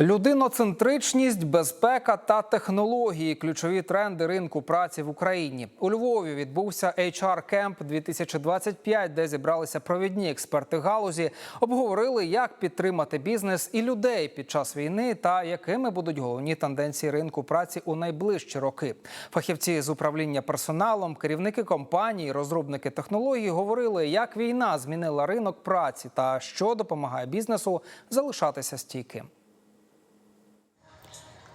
Людиноцентричність, безпека та технології ключові тренди ринку праці в Україні. У Львові відбувся HR Camp 2025, де зібралися провідні експерти галузі, обговорили, як підтримати бізнес і людей під час війни та якими будуть головні тенденції ринку праці у найближчі роки. Фахівці з управління персоналом, керівники компаній, розробники технологій говорили, як війна змінила ринок праці та що допомагає бізнесу залишатися стійким.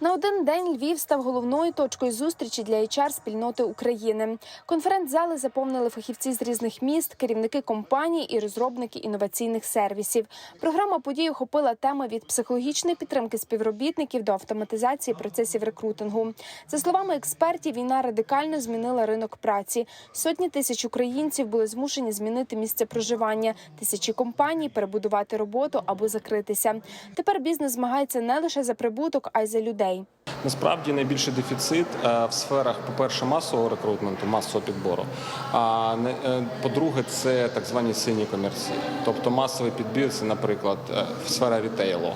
На один день Львів став головною точкою зустрічі для hr спільноти України. Конференц-зали заповнили фахівці з різних міст, керівники компаній і розробники інноваційних сервісів. Програма подій охопила теми від психологічної підтримки співробітників до автоматизації процесів рекрутингу. За словами експертів, війна радикально змінила ринок праці. Сотні тисяч українців були змушені змінити місце проживання. Тисячі компаній перебудувати роботу або закритися. Тепер бізнес змагається не лише за прибуток, а й за людей. Насправді найбільший дефіцит е, в сферах, по-перше, масового рекрутменту, масового підбору. А е, по-друге, це так звані сині комерції. Тобто масовий підбір, це, наприклад, е, сфера рітейлу,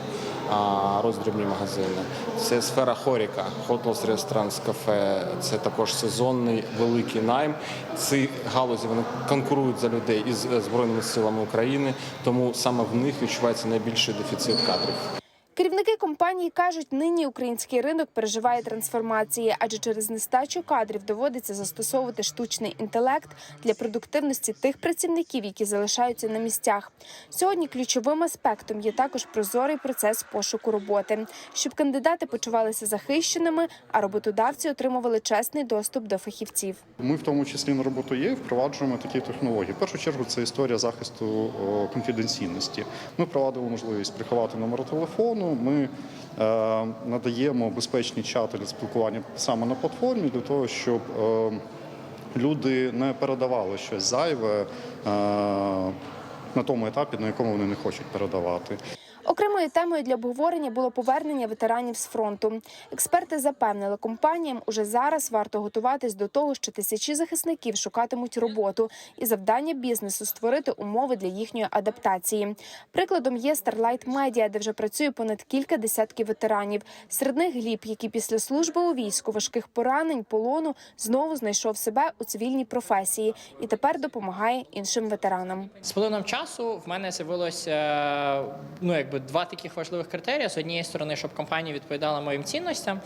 роздрібні магазини. Це сфера хоріка, хотелс, ресторанс, кафе. Це також сезонний великий найм. Ці галузі вони конкурують за людей із збройними силами України, тому саме в них відчувається найбільший дефіцит кадрів. Керівники компанії кажуть, нині український ринок переживає трансформації, адже через нестачу кадрів доводиться застосовувати штучний інтелект для продуктивності тих працівників, які залишаються на місцях. Сьогодні ключовим аспектом є також прозорий процес пошуку роботи, щоб кандидати почувалися захищеними, а роботодавці отримували чесний доступ до фахівців. Ми в тому числі на роботу є впроваджуємо такі технології. В першу чергу це історія захисту конфіденційності. Ми впровадили можливість приховати номер телефону. Ми е, надаємо безпечні чати для спілкування саме на платформі для того, щоб е, люди не передавали щось зайве. Е, на тому етапі, на якому вони не хочуть передавати. Окремою темою для обговорення було повернення ветеранів з фронту. Експерти запевнили компаніям, уже зараз варто готуватись до того, що тисячі захисників шукатимуть роботу, і завдання бізнесу створити умови для їхньої адаптації. Прикладом є Starlight Media, де вже працює понад кілька десятків ветеранів. Серед них Гліб, який після служби у війську, важких поранень, полону знову знайшов себе у цивільній професії і тепер допомагає іншим ветеранам. З плином часу в мене з'явилося е, ну якби два таких важливих критерії: з однієї сторони, щоб компанія відповідала моїм цінностям,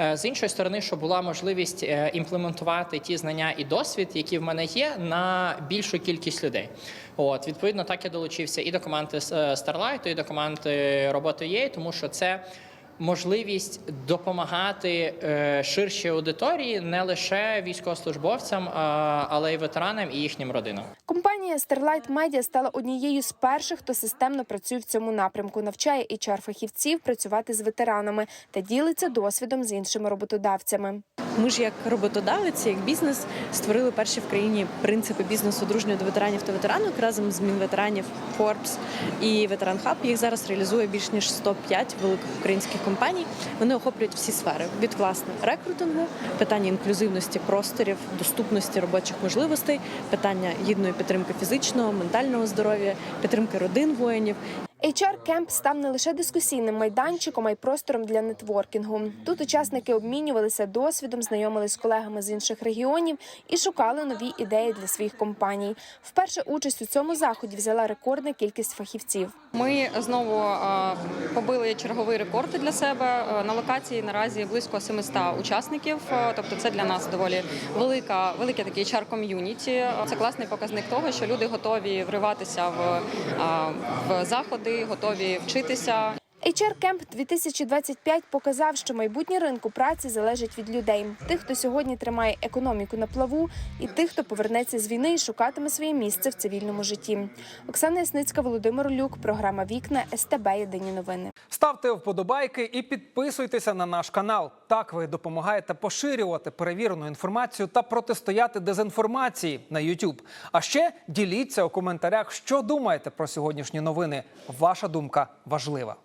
е, з іншої сторони, щоб була можливість е, імплементувати ті знання і досвід, які в мене є, на більшу кількість людей. От відповідно, так я долучився і до команди е, Starlight, і до команди роботи є, тому що це. Можливість допомагати ширші ширшій аудиторії не лише військовослужбовцям, але й ветеранам і їхнім родинам. Компанія Starlight Media стала однією з перших, хто системно працює в цьому напрямку, навчає HR-фахівців працювати з ветеранами та ділиться досвідом з іншими роботодавцями. Ми ж як роботодавець, як бізнес створили перші в країні принципи бізнесу дружньої до ветеранів та ветеранок разом з Мінветеранів, Forbes і Ветеран Хаб. Їх зараз реалізує більш ніж 105 великих українських компаній. Вони охоплюють всі сфери від власне рекрутингу, питання інклюзивності просторів, доступності робочих можливостей, питання гідної підтримки фізичного, ментального здоров'я, підтримки родин воїнів. HR Camp став не лише дискусійним майданчиком, а й простором для нетворкінгу. Тут учасники обмінювалися досвідом, знайомились з колегами з інших регіонів і шукали нові ідеї для своїх компаній. Вперше участь у цьому заході взяла рекордна кількість фахівців. Ми знову е, побили черговий рекорд для себе. Е, На локації наразі близько 700 учасників. Е, Тобто, це для нас доволі велика, велике таке hr ком'юніті. Це класний показник того, що люди готові вриватися в, в заходи, готові вчитися. HR Camp 2025 показав, що майбутнє ринку праці залежить від людей, тих, хто сьогодні тримає економіку на плаву, і тих, хто повернеться з війни і шукатиме своє місце в цивільному житті. Оксана Ясницька, Володимир Люк, програма Вікна СТБ. Єдині новини. Ставте вподобайки і підписуйтеся на наш канал. Так ви допомагаєте поширювати перевірену інформацію та протистояти дезінформації на YouTube. А ще діліться у коментарях, що думаєте про сьогоднішні новини. Ваша думка важлива.